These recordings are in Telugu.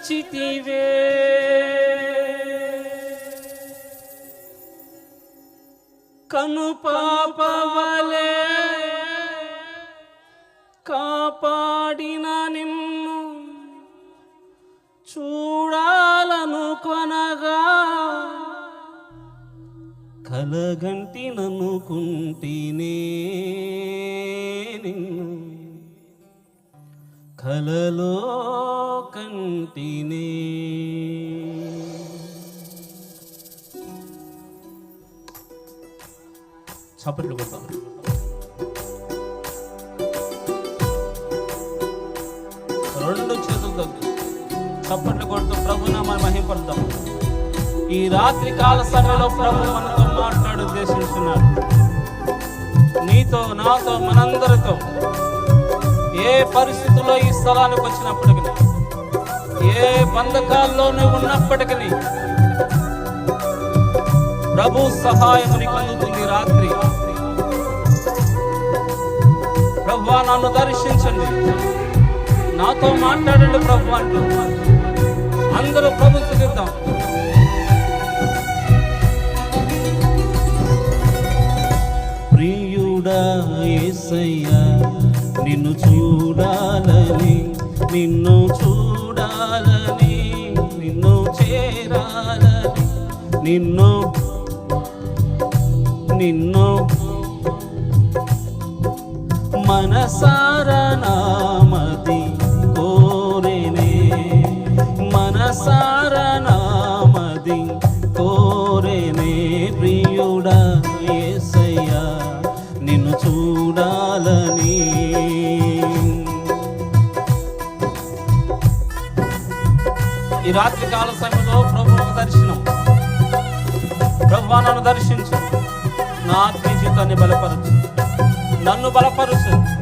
నిలచితివే కను పాపవలే కాపాడిన నిన్ను చూడాలను కొనగా కలగంటి నన్నుకుంటేనే నిన్ను. కలలో కంటినే. చప్పట్లు కొడతాం. రెండు చేతులతో చప్పట్లు కొడుతూ ప్రభున మనం మహింపడతాం ఈ రాత్రి కాల సమయంలో ప్రభు మనతో మాట్లాడు ఉద్దేశిస్తున్నాడు నీతో నాతో మనందరితో ఏ పరిస్థితుల్లో ఈ స్థలానికి వచ్చినప్పటికీ ఏ బంధకాల్లోనూ ఉన్నప్పటికీ ప్రభు సహాయం నీకు అందుతుంది రాత్రి. ప్రభు నన్ను దర్శించండి. నాతో మాట్లాడండి ప్రభు అంటూ అందరూ ప్రభు స్థుతిద్దాం ప్రియుడా ఏసయ్యా నిన్ను చూడాలని నిన్ను చూడాలని నిన్ను చేరాలని నిన్ను నిన్ను మనసార నామది కోరేనే మనసార రాత్రి కాల సమయంలో ప్రభు ఒక దర్శనం. ప్రభు నన్ను దర్శించు. నా ఆత్మీయ జీవితాన్ని బలపరచు. నన్ను బలపరచు.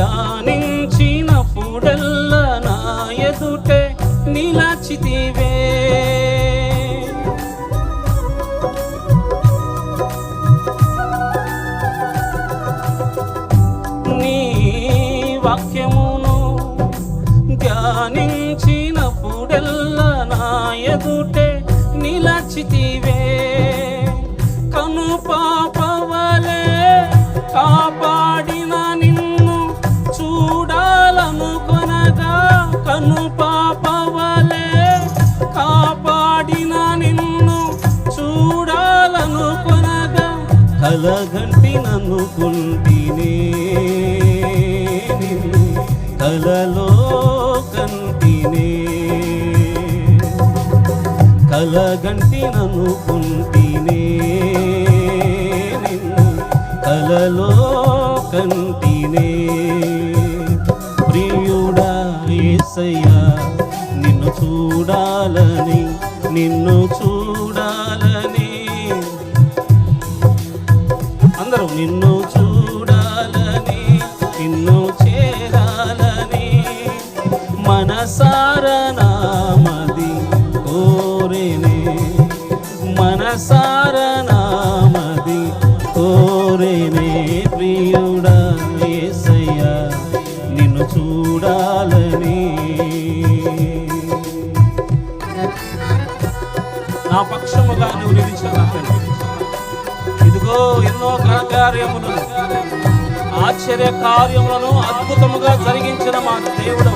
ధ్యానించినప్పుడల్లా నా ఎదుటే నిలచితివే. కలగంటి నన్నుకుంటినే నిన్ను కలలో కంటినే. కలగంటి నన్నుకుంటినే నిన్ను కలలో కంటినే. ప్రియుడా ఏసయ్యా నిన్ను చూడాలని నిన్ను చూడాలని అందరూ నిన్ను చూడాలని నిన్ను చేరాలని మనసారనామది కోరేనే. మనసారనా ఆశ్చర్య కార్యములను అద్భుతముగా జరిగించిన మా దేవుడు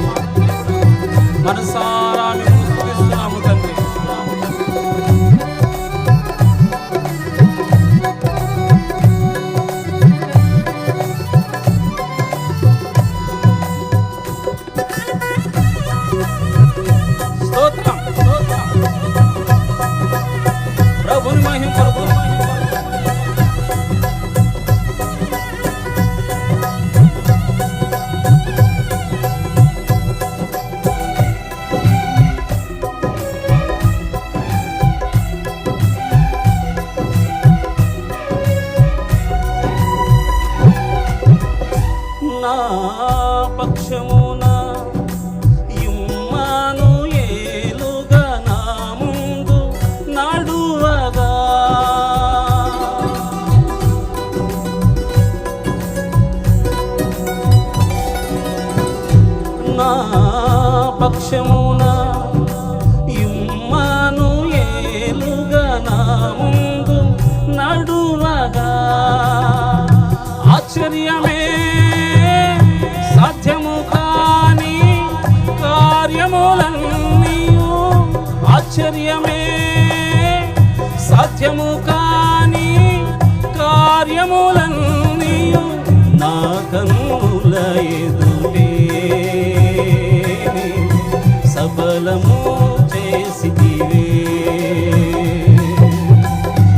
నా పక్షమున ఇమ్మాను ఏలుగా నా ముందు నడువగా. నా పక్షము కార్యములన్నీయు నా కన్నుల ఎదుటే. సబలము చేసితివే.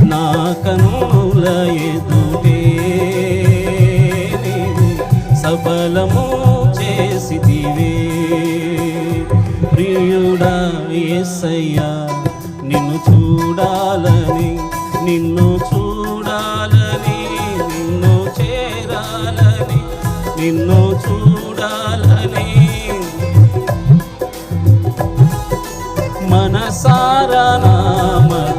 నా కన్నుల ఎదుటే. నీవు సఫలము చేసితివే. ప్రియుడా యేసయ్యా నిన్ను చూడాలని నిన్ను చూ చూడాలని నిన్ను చూడాలని. మనసారా నామది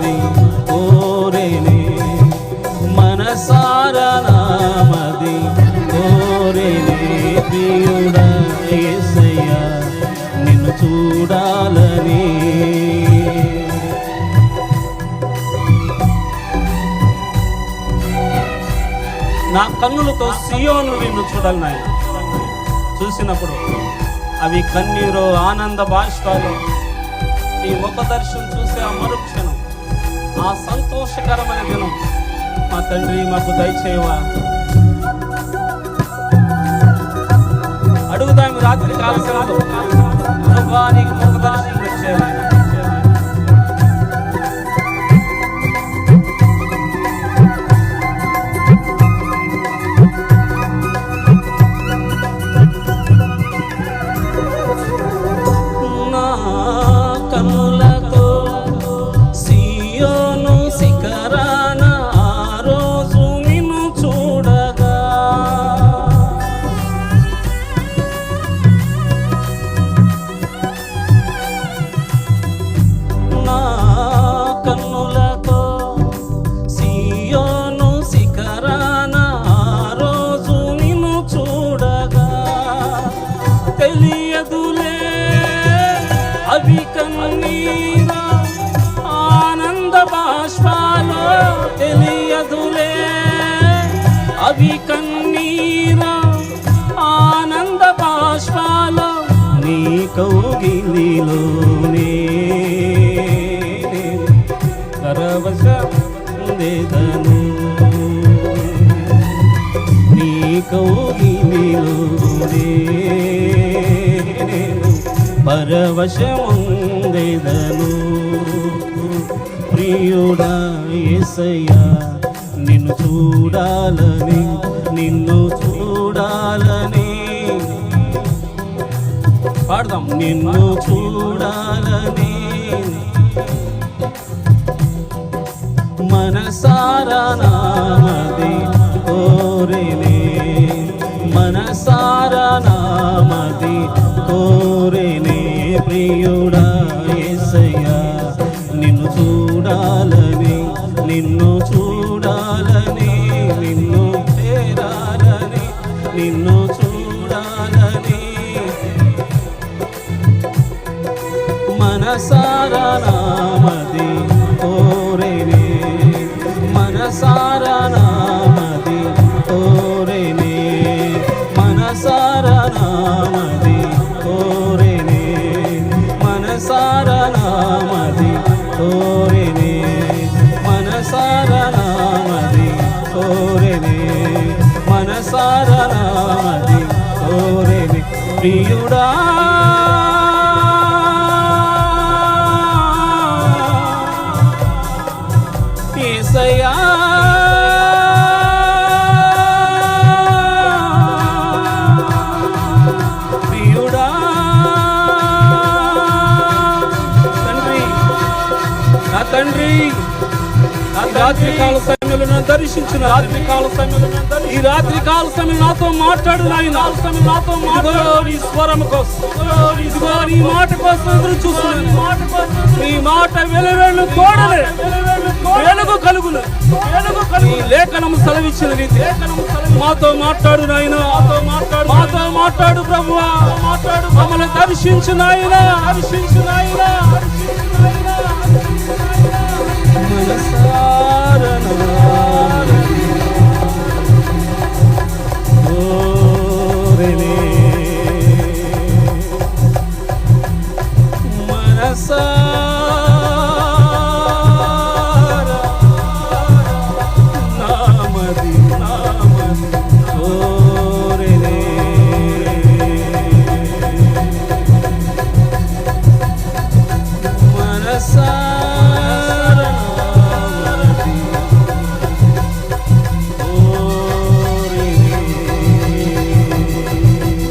కళ్ళతో సియోను నిన్ను చూడాలి నాయన చూసినప్పుడు అవి కన్నీరు ఆనంద భాష్పాలు నీ ముఖ దర్శనం చూసే ఆ మరుక్షణం ఆ సంతోషకరమైన దినం మా తండ్రి మాకు దయచేయవా? అడుగుదాం ఈ రాత్రి కాలశంలో అవి కన్నీరా ఆనంద బాష్పాలో తెలియదులే. అవి కన్నీరా ఆనంద బాష్పాలో నీ కౌగిలిలోనే కరవశందేదను నీ కౌగిలిలోనే పరవశముందేదను? ప్రియుడా యేసయ్యా నిన్ను చూడాలని నిన్ను చూడాలని. పాడదాం నిన్ను చూడాలని. మనసారా నామది కోరినే మనసారా నామది కోరినే. ప్రియుడా ఏసయ్యా నిన్ను చూడాలని నిన్ను చూడాలని నిన్ను చేరాలని నిన్ను చూడాలని. మనసారా నామది కోరేనే మనసారా నామది కోరేనే మనసారా నామది ప్రియుడా. ఈసయా ప్రియుడా. తండ్రి నా తండ్రి ఈ రాత్రి కాల సమయంలో దర్శించిన రాత్రి కాల సమయంలో. ఈ రాత్రి కాల సమయం నాతో మాట్లాడు నాయన. సమయం నాతో మాట్లాడు. నీ స్వరం కోసం. ఇదిగో నీ మాట కోసం ఎదురు చూస్తున్నాను. మాట కోసం నీ మాట వెలువెళ్ళు కోడలే వెలుగు కలుగును వెలుగు కలుగు లేఖనం సెలవిచ్చిన రీతి మాతో మాట్లాడు నాయన. మాతో మాట్లాడు. మాతో మాట్లాడు ప్రభువా. మాట్లాడు. మమ్మల్ని దర్శించు నాయన. దర్శించు నాయన. மனசார நாமதி